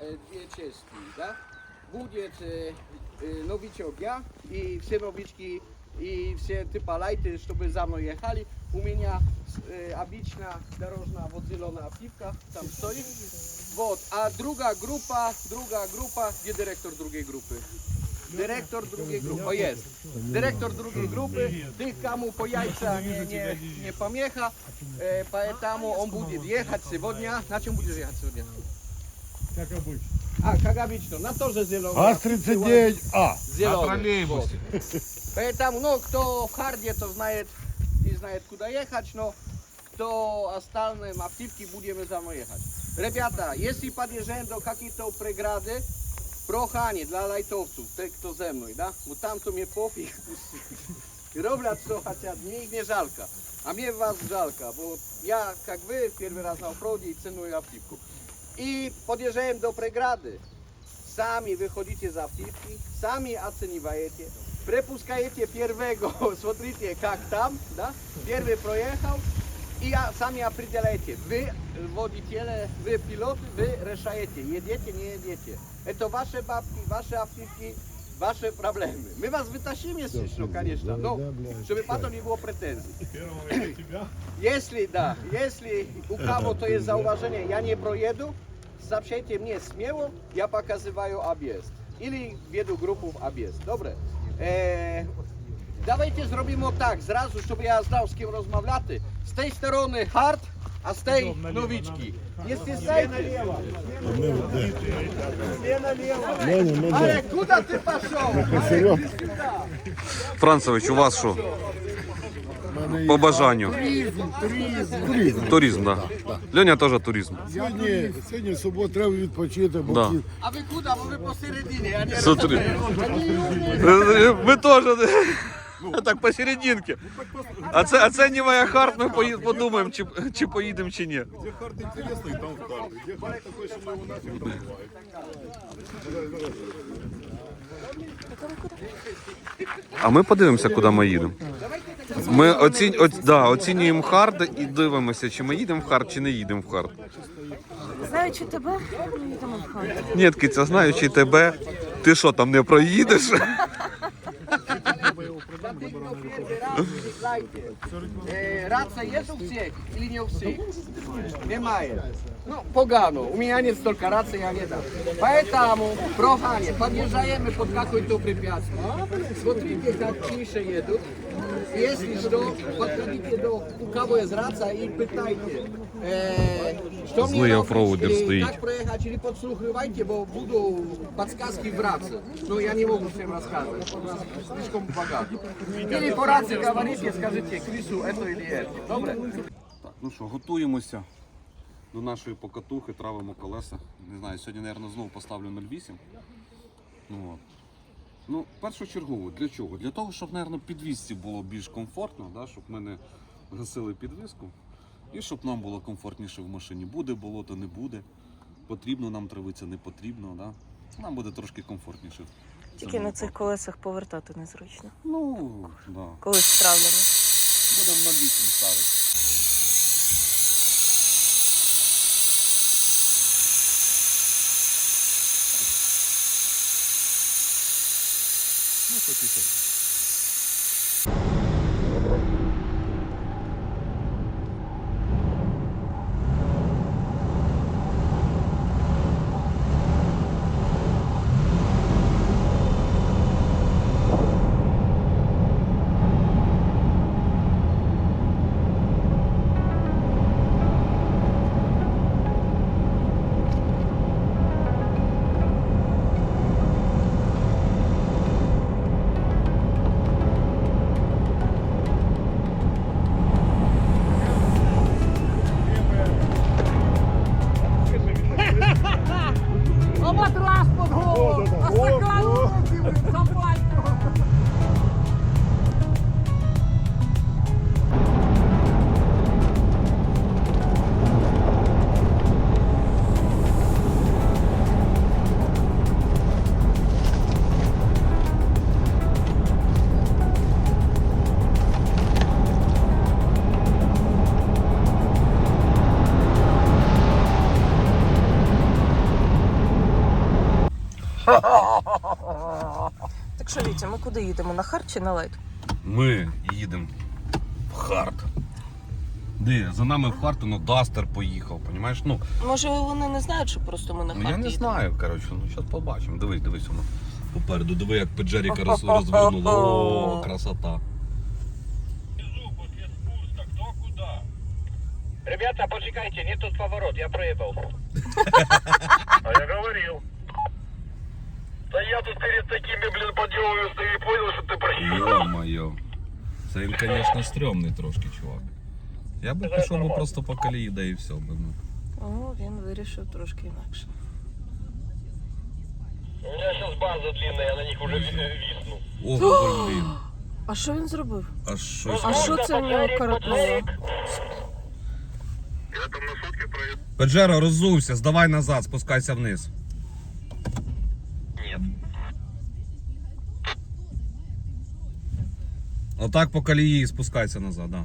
э, две части, да? Будет э, э, новичок я и все новички и все типа лайты, чтобы за мной ехали. У меня э, обычно дорожная вот зеленая пивка там стоит. Вот, а другая группа, другая группа, где директор другой группы? Dyrektor drugiej grupy, o jest, dyrektor drugiej grupy, tych komu po jajca nie, nie, nie pomiecha, e, поэтому он будет ехать сегодня, на чем будешь ехать сегодня? Как обычно. А, как обычно, на тоже зеленый. ГАЗ-39А. Зеленый. Вот. Поэтому, ну, кто в Харде, то знает и знает, куда ехать, но кто остальным активки будем за мной ехать. Ребята, если подъезжаем до каких-то преграды, прохание для лайтовцев, те, кто за мной, да? Вот там то мне пофиг. Роблят, что хотят, мне их не жалко. А мне вас жалко, bo я, как вы, первый раз на оффроде и ценую автивку. И подъезжаем до преграды. Сами выходите за автивки, сами оцениваете, препускаете первого, смотрите, как там, да? Первый проехал, и а- сами определяете. Вы водители, вы пилоты, вы решаете, едете, не едете. Это ваши бабки, ваши автивки, ваши проблемы. Мы вас вытащим, если что, конечно, но чтобы потом не было претензий. Первого я тебя. Если, да, если у кого-то есть зауважение, я не проеду, сообщайте мне смело, я показываю объезд. Или веду группу в объезд. Добре? Е, давайте зробимо так, зразу, щоб я знав, з ким розмовляти. З тієї сторони хард, а з тієї новички. Якщо знаєте, Але куди ти пішов? Але, ти сюди. Францевич, у вас що? По бажанню. Туризм. Туризм, так. Да. Льоня теж туризм. Сьогодні, сьогодні субота треба відпочити, бо Да. ті- А ви куди? Ви посередині, я не Смотри. розумію. Ми теж. Так посерединке. Оценивая хард, ми пої- подумаємо, чи, чи поїдемо, чи ні. Где карта интересная, там в карты. Где карта такой, что мы его нафиг не бывает. А ми подивимося, куди ми їдемо. Ми оцінь, оц, да, оцінюємо хард і дивимося, чи ми їдемо в хард, чи не їдемо в хард. Знаючи тебе, ми їдемо в хату. Ні, киця, знаючи тебе, ти що там не проїдеш? E, racja jest u всех или не у всех? Немає. Ну, погано. У меня нет столько рации, я не дам. Поэтому, прохание, подъезжаем под какое-то препятствие. Смотрите, как тише едут. Если что, подходите до, у кого есть рация и пытайте, э, что мне Злый робить, оффроудер или стоит. как проехать, или подслухивайте, бо буду подсказки в рации. Но я не могу всем рассказывать, у нас слишком богато. Или по рации говорите, скажите, Крису, это или это. Добре? Так, ну що, готуємося до нашої покатухи, травимо колеса. Не знаю, сьогодні, мабуть, знову поставлю 0,8. Ну, от. ну, першочергово, для чого? Для того, щоб, мабуть, підвісці було більш комфортно, да? щоб ми не гасили підвіску. І щоб нам було комфортніше в машині. Буде болото, не буде. Потрібно нам травитися, не потрібно. Да? Нам буде трошки комфортніше. Тільки на цих колесах повертати незручно. Ну, да. Колись справляно. Будемо на 8 ставити. Ну, що тихо. Так що, Вітя, ми куди їдемо? На хар чи на лайт? Ми їдемо в хард. Де? За нами в хард, ну Дастер поїхав, понімаєш? Ну, Може, вони не знають, що просто ми на ну хард я не їдемо? знаю, коротше, ну зараз побачимо. Дивись, дивись воно. Попереду, диви, як Педжеріка роз, розвернула. О, красота. Ребята, почекайте, не тот поворот, я проехал. А я говорил. Да я тут перед такими, блин, подъемами стою и понял, что ты проехал. Йо-моє. Це він, звісно, стрьомний трошки, чувак. Я би пішов би просто по колії, да і все би. Ну. О, він вирішив трошки інакше. У меня сейчас база длинная, я на них уже ви- висну. Ого, блін. А що він зробив? А щось. А що це в нього коротнуло? Я там на сутки проехал. Педжеро, роззувся, здавай назад, спускайся вниз. Отак по колії спускайся назад, да.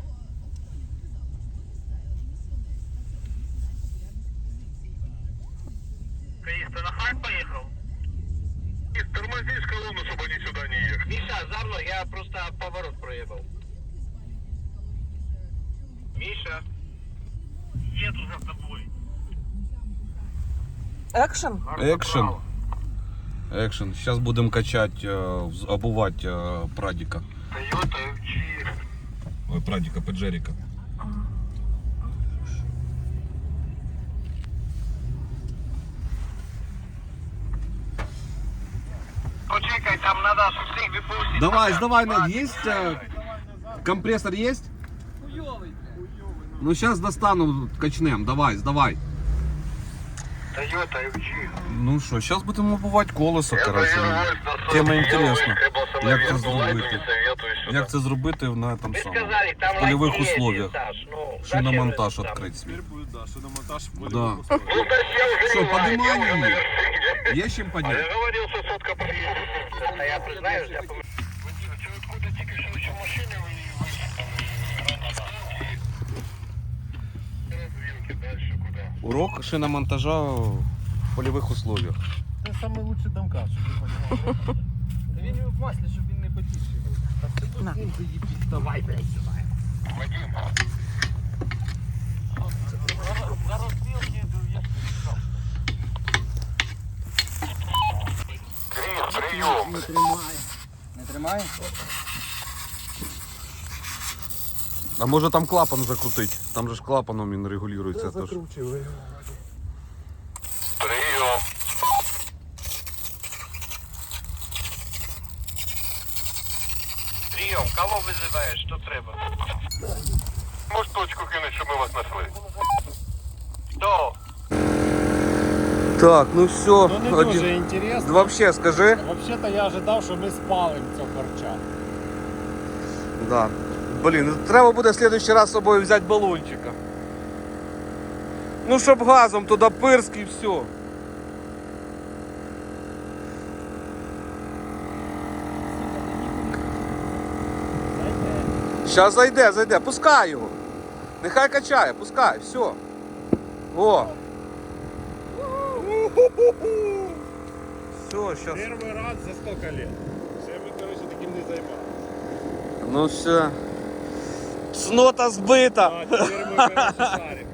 Каис, ты на хайп поехал? Каис, тормозишь колонну, чтобы они сюда не ехали. Миша, за я просто поворот проехал. Миша. Еду за тобой. Екшен? Екшен. Екшен. Зараз будемо качати, е, обувати е, прадіка. Тойота FG. Ой, прадіка, Педжеріка. Почекай, там надо всех выпустить. Давай, сдавай, Нед, есть э, компрессор есть? Ну сейчас достану, качнем, давай, сдавай. Тойота FG. Ну що, зараз будемо обувати колесо, коротше. ну, Тема інтересна. Як це зробити? Як це зробити на там Вы самому? сказали, там В полевых лакея, условиях. Саш, ну, Шиномонтаж зачем это відкрити свій. будет, да, шиномонтаж в Да. там? Ну, зачем Що, взрывать? поднимай Я уже її? наверху. Є з чим А підняти? Я говорил, что сотка проедет. А я признаюсь, я помню. Урок шиномонтажа в польових условиях. Це самий лучший домкат, щоб ти розумів. Він в маслі, щоб він не потішив. Так на. Давай, блядь, сюди. Не тримає. Не тримає? А може там клапан закрутить? Там же ж клапаном він регулюється. Тож. Прием. Прием, кого вызываешь, что треба? Можешь точку кинуть, чтобы мы вас нашли? Кто? Так, ну все. Ну не дуже інтересно. Вообще скажи. Взагалі-то я ожидав, що ми спалимо цього харча. Да. Блін, ну треба буде в следующий раз з собою взяти балончика. Ну, щоб газом туди пирськ і все. Зараз зайде, зайде, пускай його. Нехай качає, пускай, все. О. Все, зараз. Первый раз за столько лет. Все мы, короче, таким не займаемся. Ну все. Цнота збита. А теперь мы, короче, шарим.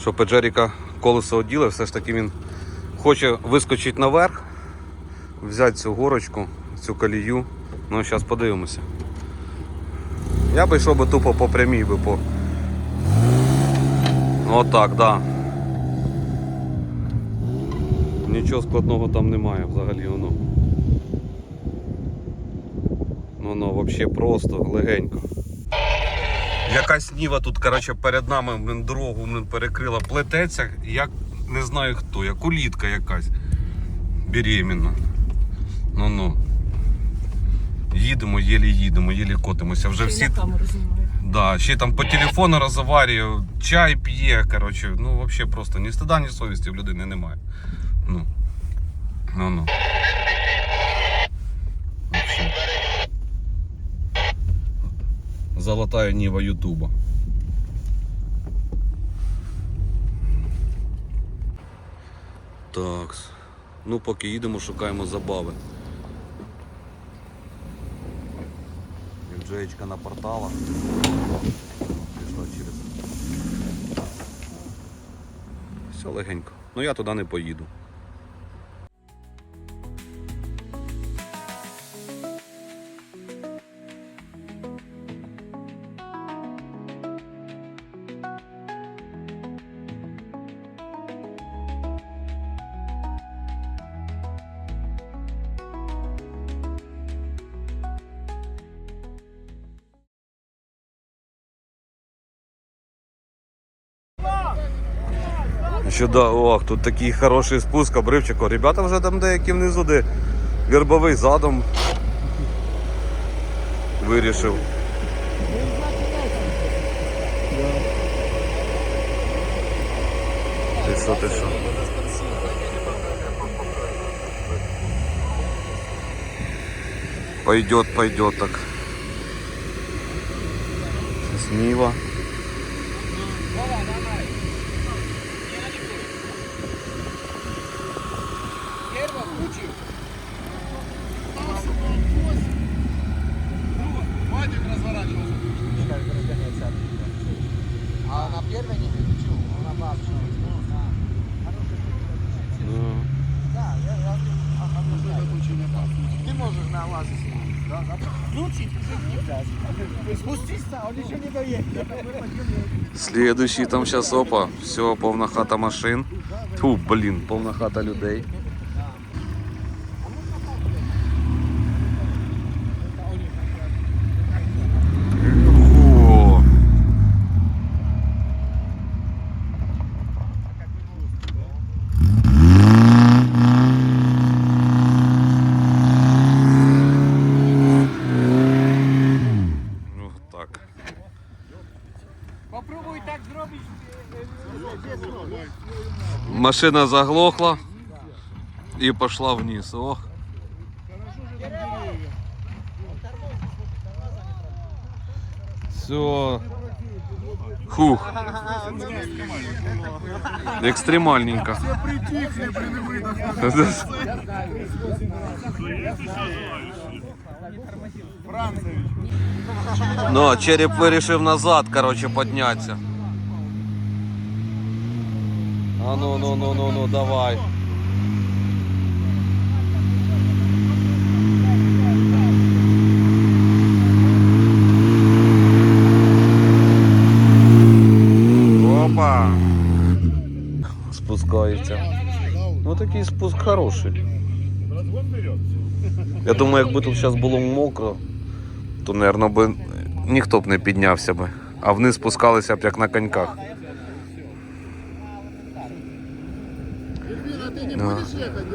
Що Педжеріка колесо оділи, все ж таки він хоче вискочити наверх, взяти цю горочку, цю колію. Ну, зараз подивимося. Я би йшов би тупо по прямій би по. Отак, так. Да. Нічого складного там немає взагалі воно. Воно взагалі просто легенько. Якась ніва тут, коротше, перед нами блин, дорогу блин, перекрила, плететься, як не знаю хто, як улітка якась беременна. Ну ну. Їдемо, єлі їдемо, єлі котимося. Вже всі. Да, ще там по телефону розговорює, чай п'є, коротше, ну взагалі просто ні стида, ні совісті в людини немає. Ну. Ну ну. Вообще. Золотая Ніва Ютуба. Так. Ну, поки їдемо, шукаємо забави. Джеєчка на порталах. Пішла через. Все легенько. Ну я туди не поїду. Ще да, ох, тут такий хороший спуск, обривчик. Ребята вже там деякі внизу, де вербовий задом вирішив. Ти що, ти що? Пойдет, пойдет так. Сміло. Первый включил. А на первой не включил, на бабушке. Ты можешь на лазе Включить Спуститься, он еще не доехал. Следующий там сейчас, опа, все, повна хата машин. Ту, блин, повна хата людей. Ого. Ну так. Попробуй так zrobić. Машина заглохла і пішла вниз. Ох. Все. Хух. Екстремальненько. Ну, череп вирішив назад, короче, піднятися. А ну, ну, ну, ну, ну, давай. Опа. Спускається. Ну такий спуск хороший. Я думаю, якби тут зараз було мокро, то, мабуть, ніхто б не піднявся би. А вниз спускалися б як на коньках. Альбина, ты не Да. будешь ехать,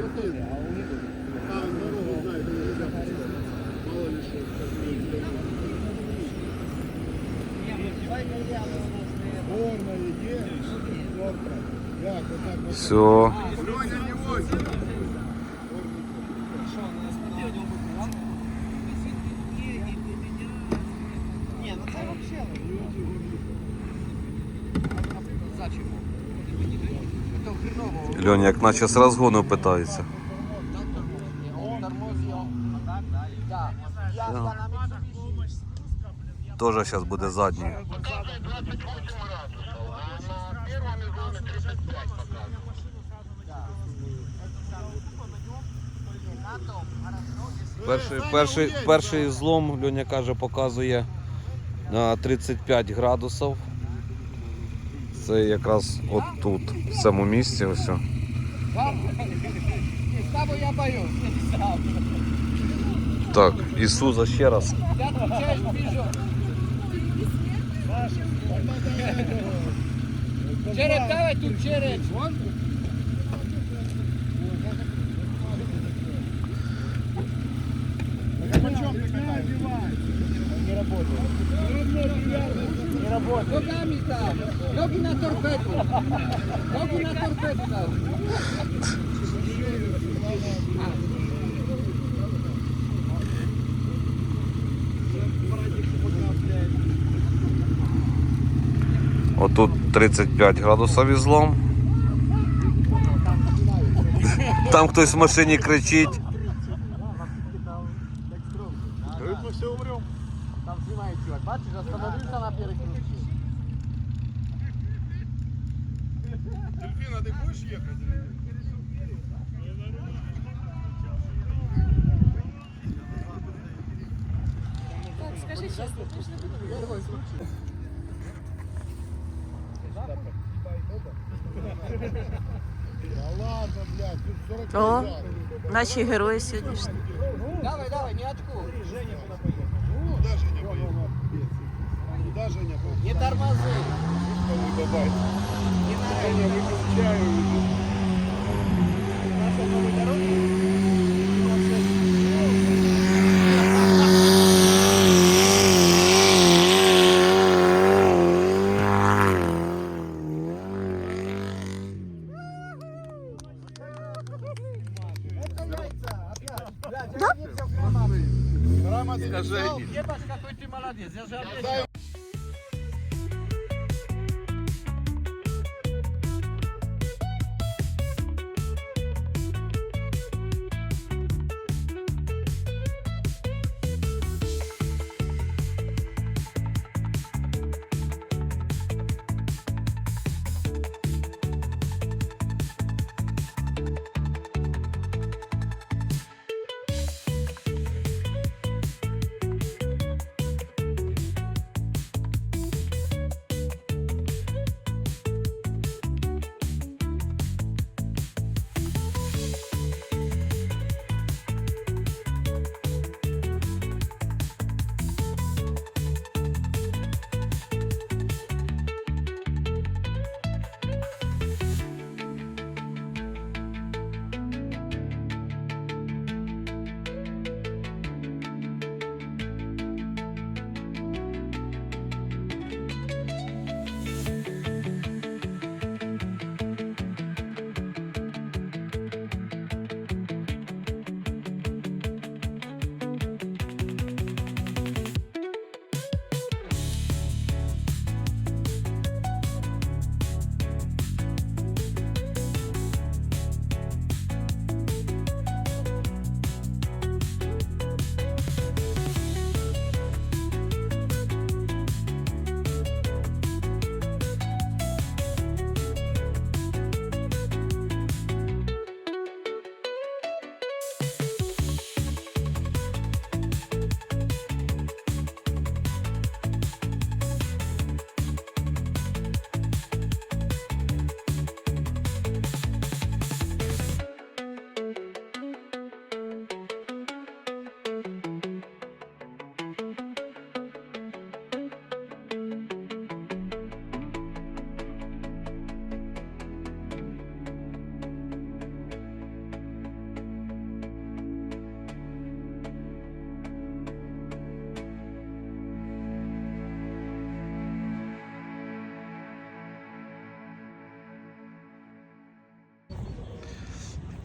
Льоня, як наче з розгону питається. Тоже зараз буде задній. Показывает 28 градусов, а на первом изломе 35 показывает. Перший, перший, перший злом, Льоня каже, показує на 35 градусів. Це якраз от тут, в цьому місці. Ось. Так, Ісуза ще раз. Череп, давай тут череп. Ногами там. Ноги на торпеду. Ноги на торпеду там. Отут 35 градусів ізлом. Там хтось в машині кричить. Говорит, мы все умрем. Там снимает чувак. Бачиш, остановился на перекрестке. Дельфина, ты будешь ехать? или нет? Скажи чесно, ти ж не будеш. Да ладно, блядь, тут 40 О, миллиардов. Наші герої сьогоднішні. Давай, давай, не очкуй. Куда же не поехал? Куда же не поехал? Не тормози. Не выключаю.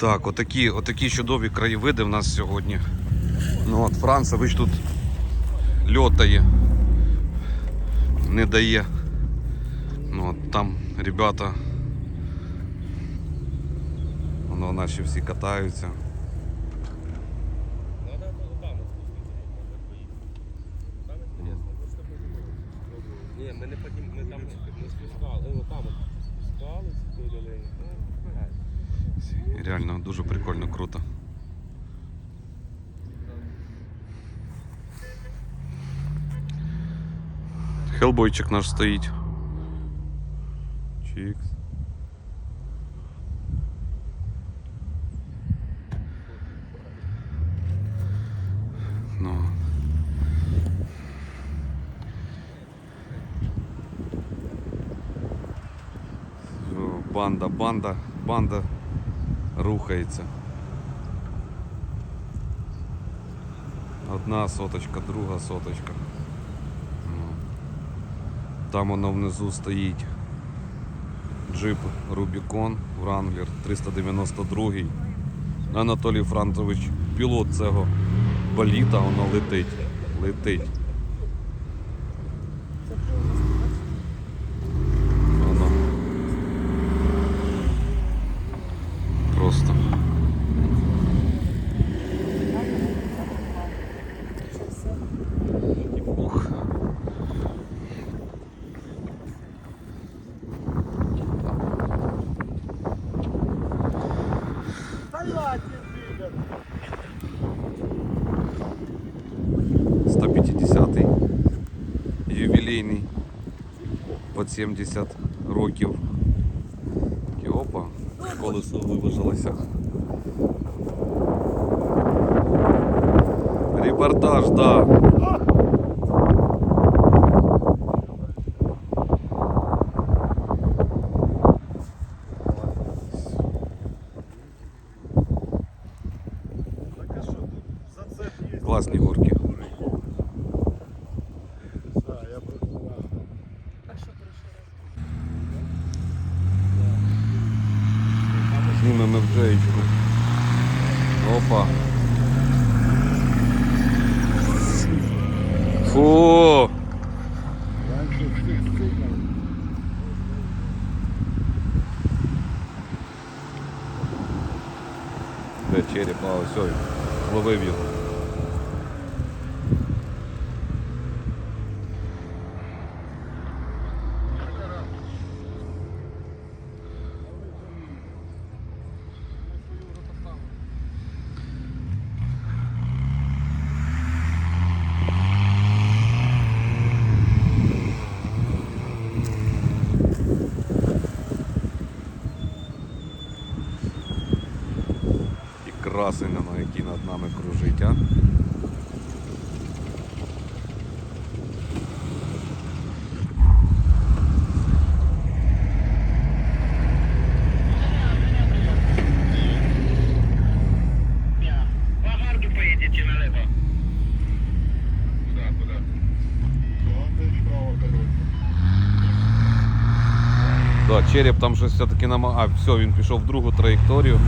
Так, отакі, отакі чудові краєвиди в нас сьогодні. Ну от Францевич тут льотає, не дає. Ну от там ребята. Воно наші всі катаються. Реально дуже прикольно, круто. Хелбойчик наш стоїть. Чікс. Ну. Банда, банда, банда рухається. Одна соточка, друга соточка. Ну. Там воно внизу стоїть джип Rubicon Wrangler 392. Анатолій Францович, пілот цього боліта, воно летить. Летить. Воно. Просто 60-70 років. Опа, колесо виважилося. Репортаж, да. Класні горки. Да, я просто Знімемо вджеєчку. Опа. Фу. Де череп, мало, все, ловы його. І красень, воно, який над нами кружить, а? По гарду поїдете налево. Куда, куда? Вот и вправо, короче. Да, череп там щось все-таки нама... А, все, він пішов в другу траєкторію.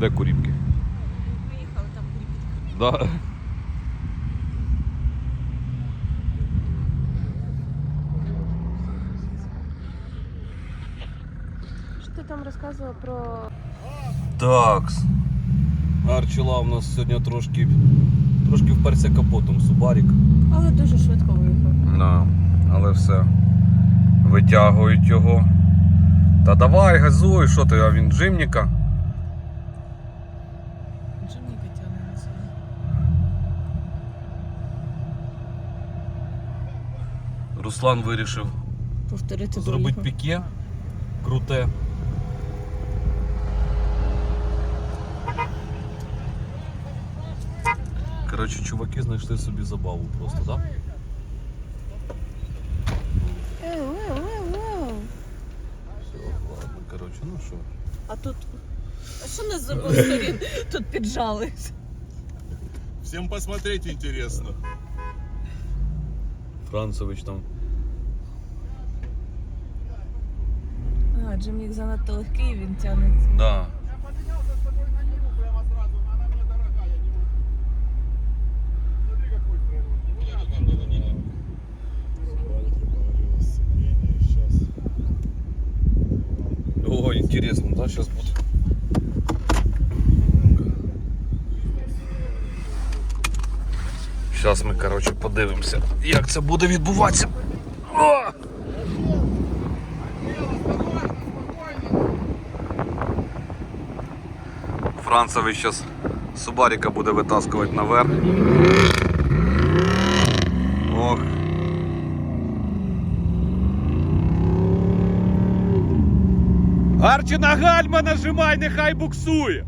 Де куріпки? Поїхали там Да. Що ти там розказував про Такс. Арчила у нас сьогодні трошки, трошки вперся капотом Субарік. Але дуже швидко виїхав. Да, але все. Витягують його. Та давай, газуй, що ти, а він джимніка. Джимніка тягне на себе. Руслан вирішив Повторити зробити дорогу. піке круте. Коротше, чуваки знайшли собі забаву просто, так? Да? Еу, еу, еу, еу. Все, ладно, коротше, ну що. А тут. А що нас з обох сторін тут піджали? Всем посмотреть интересно. Францевич там. А, Джимнік занадто легкий, він тягне. Да. Интересно, да, сейчас будет. Зараз ми, коротше, подивимося, як це буде відбуватися. О! Францевич зараз Субаріка буде витаскувати наверх. Ох. Арчі на гальма нажимай, нехай буксує.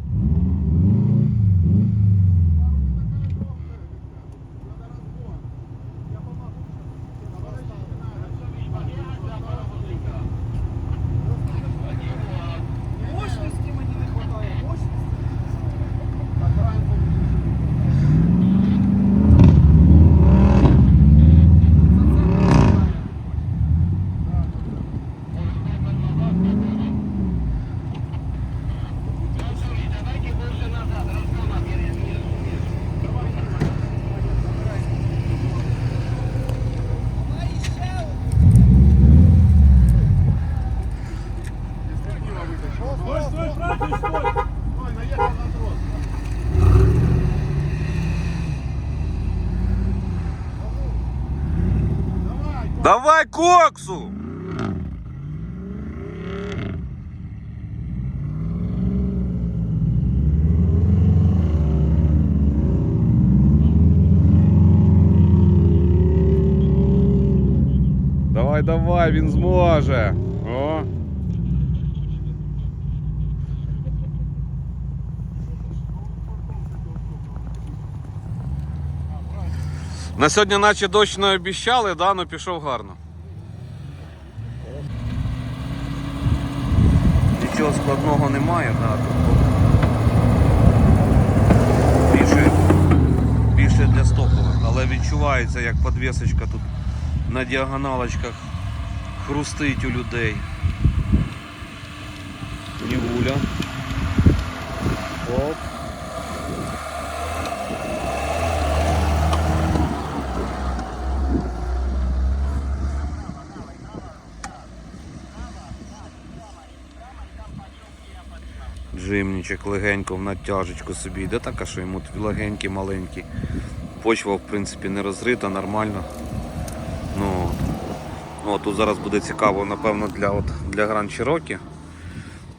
Давай коксу! Давай, давай, він зможе. О. На сьогодні, наче дощ не обіщали, да, але пішов гарно. Нічого складного немає, да, тобто більше, більше для стопових, але відчувається, як подвісочка тут на діагоналочках хрустить у людей. Нівуля. Оп. Джимнічок легенько в натяжечку собі йде така, що йому легенький, маленький. Почва, в принципі, не розрита, нормально. Ну, ну, тут зараз буде цікаво, напевно, для, от, для Grand Cherokee.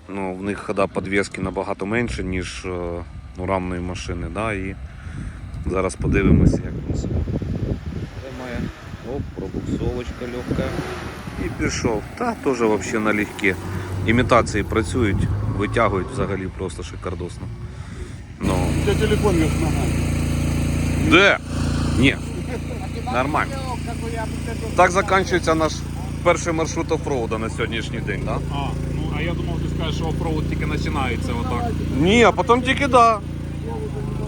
Ну, в них хода підвіски набагато менше, ніж е, у рамної машини. Да? І зараз подивимося, як він себе тримає. Оп, пробуксовочка легка. І пішов. Та теж взагалі налегке. Імітації працюють, витягують взагалі просто шикардосно. Ну, У телефон вверх ногами. де? Ні. Нормально. Так закінчується наш перший маршрут оффроуда на сьогоднішній день, так? Да? А, ну а я думав, ти скажеш, що оффроуд тільки починається отак. Ні, а потім тільки да.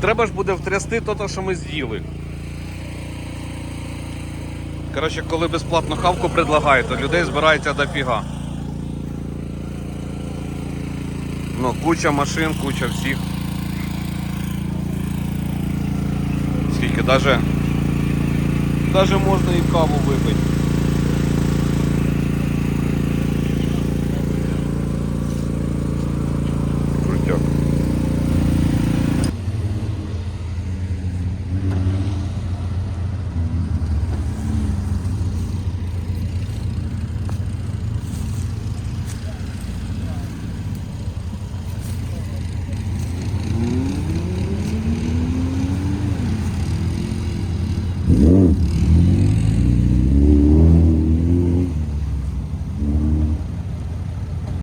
Треба ж буде втрясти то, що ми з'їли. Коротше, коли безплатну хавку предлагають, то людей збирається дофіга. Ну, куча машин, куча всіх. Скільки даже, даже можна і каву випити.